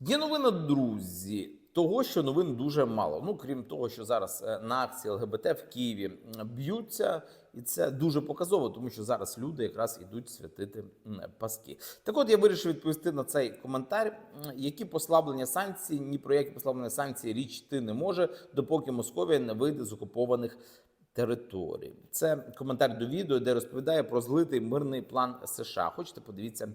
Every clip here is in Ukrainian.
Є новина, друзі. Того, що новин дуже мало. Ну крім того, що зараз е, на акції ЛГБТ в Києві б'ються, і це дуже показово, тому що зараз люди якраз ідуть святити паски. Так, от я вирішив відповісти на цей коментар, які послаблення санкцій, ні про які послаблення санкцій річ йти не може, допоки Московія не вийде з окупованих територій. Це коментар до відео, де розповідає про злитий мирний план США. Хочете подивіться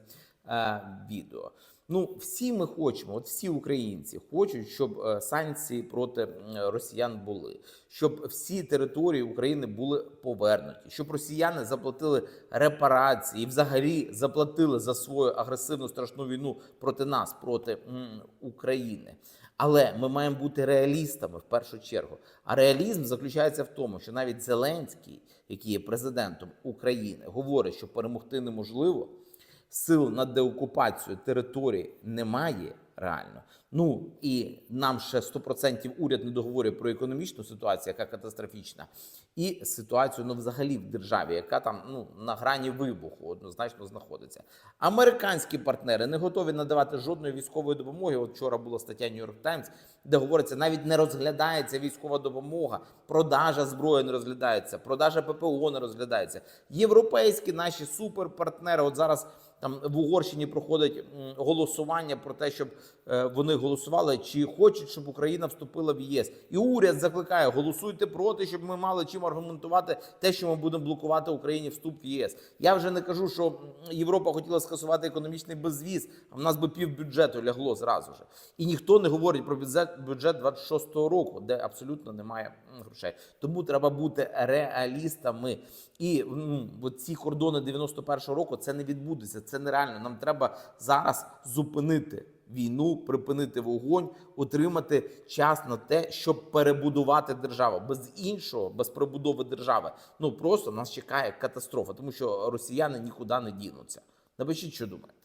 відео. Ну, всі ми хочемо, от всі українці хочуть, щоб е, санкції проти росіян були, щоб всі території України були повернуті, щоб росіяни заплатили репарації і взагалі заплатили за свою агресивну страшну війну проти нас, проти України. Але ми маємо бути реалістами в першу чергу. А реалізм заключається в тому, що навіть Зеленський, який є президентом України, говорить, що перемогти неможливо сил на деокупацію території немає реально. Ну і нам ще 100% уряд не договорює про економічну ситуацію, яка катастрофічна, і ситуацію ну, взагалі в державі, яка там ну на грані вибуху однозначно знаходиться. Американські партнери не готові надавати жодної військової допомоги. От вчора була стаття York Times, де говориться, навіть не розглядається військова допомога, продажа зброї не розглядається, продажа ППО не розглядається. Європейські наші суперпартнери, от зараз там в Угорщині проходить голосування про те, щоб е, вони голосували, чи хочуть, щоб Україна вступила в ЄС. І уряд закликає: голосуйте проти, щоб ми мали чим аргументувати те, що ми будемо блокувати Україні вступ в ЄС. Я вже не кажу, що Європа хотіла скасувати економічний безвіз, а в нас би пів бюджету лягло зразу ж. І ніхто не говорить про бюджет бюджет 26-го року, де абсолютно немає грошей. Тому треба бути реалістами. І ну, ці кордони 91-го року це не відбудеться. Це нереально. Нам треба зараз зупинити війну, припинити вогонь, отримати час на те, щоб перебудувати державу. Без іншого, без перебудови держави, ну просто нас чекає катастрофа, тому що росіяни нікуди не дінуться. Напишіть, що думаєте.